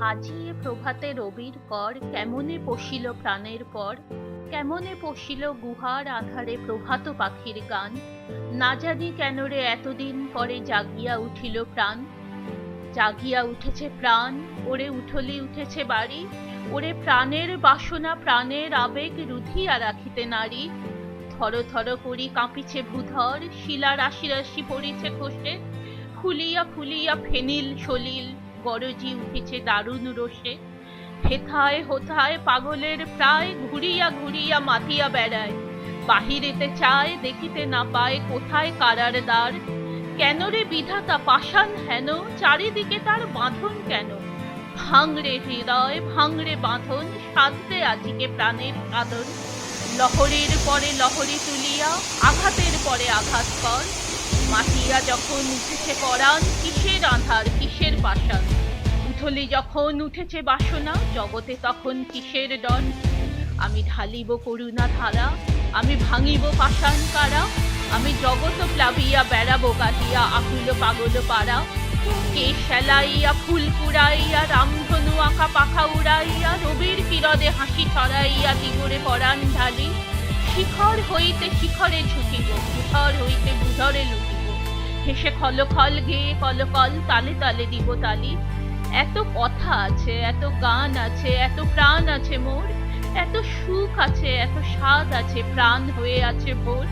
আজি এ প্রভাতে রবির কর কেমনে পশিল প্রাণের পর? কেমনে পশিল গুহার আধারে প্রভাত পাখির গান? না জানি কেন রে এতদিন পরে জাগিয়া উঠিল প্রাণ। জাগিয়া উঠেছে প্রাণ, ওরে উঠলি উঠেছে বাড়ি। ওরে প্রাণের বাসনা, প্রাণের আবেগ রুধিয়া রাখিতে নারী। থর থর করি কাঁপিছে ভূধর শিলা রাশি রাশি পড়িছে খসে। ফুলিয়া ফুলিয়া ফেনিল সলিল গরজি উঠেছে দারুণ রোষে। হেথায় হোথায় পাগলের প্রায় ঘুরিয়া ঘুরিয়া মাতিয়া বেড়ায়। বাহিরেতে চায়, দেখিতে না পায় কোথায় কারার দ্বার। কেন রে বিধাতা পাষাণ হেন, চারিদিকে তার বাঁধন কেন? ভাঙরে হৃদয় ভাঙরে বাঁধন সাধতে আজিকে প্রাণের সাধন লহরীর পরে লহরী তুলিয়া, আঘাতের পরে আঘাত কর। মাটিয়া যখন উঠেছে পরাণ, কিসের আধার, কিসের পাষাণ। উথলি যখন উঠেছে বাসনা, জগতে তখন কিসের ডন আমি ঢালিব করুণা ধারা, আমি ভাঙিব পাষাণ কারা? আমি জগত প্লাবিয়া, বেড়াবো কাটিয়া, আকুল পাগল পাড়া। কে সেলাইয়া ফুল কুড়াইয়া, রামধনু আঁকা পাখা উড়াইয়া রবির কিরদে হাসি ছড়াইয়া দিগরে পরাণ ঢালি। শিখর হইতে শিখরে ছুটিব বুধর হইতে বুধরে লুটিব। হেসে খল খল গেয়ে কলকল তালে তালে দিব তালি। এত কথা আছে, এত গান আছে, এত প্রাণ আছে মোর। এত সুখ আছে, এত স্বাদ আছে, প্রাণ হয়ে আছে ভোর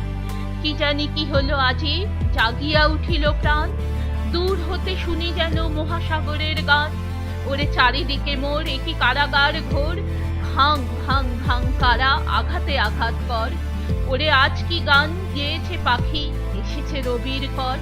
কি জানি কি হলো আজি, জাগিয়া উঠিল প্রাণ। দূর হতে শুনি যেন মহাসাগরের গান। ওরে চারিদিকে মোর একই কারাগার ঘোর। ভাং ভাং ভাং কারা আঘাতে আঘাত কর। ওরে আজ কি গান গেয়েছে পাখি? এসেছে রবির কর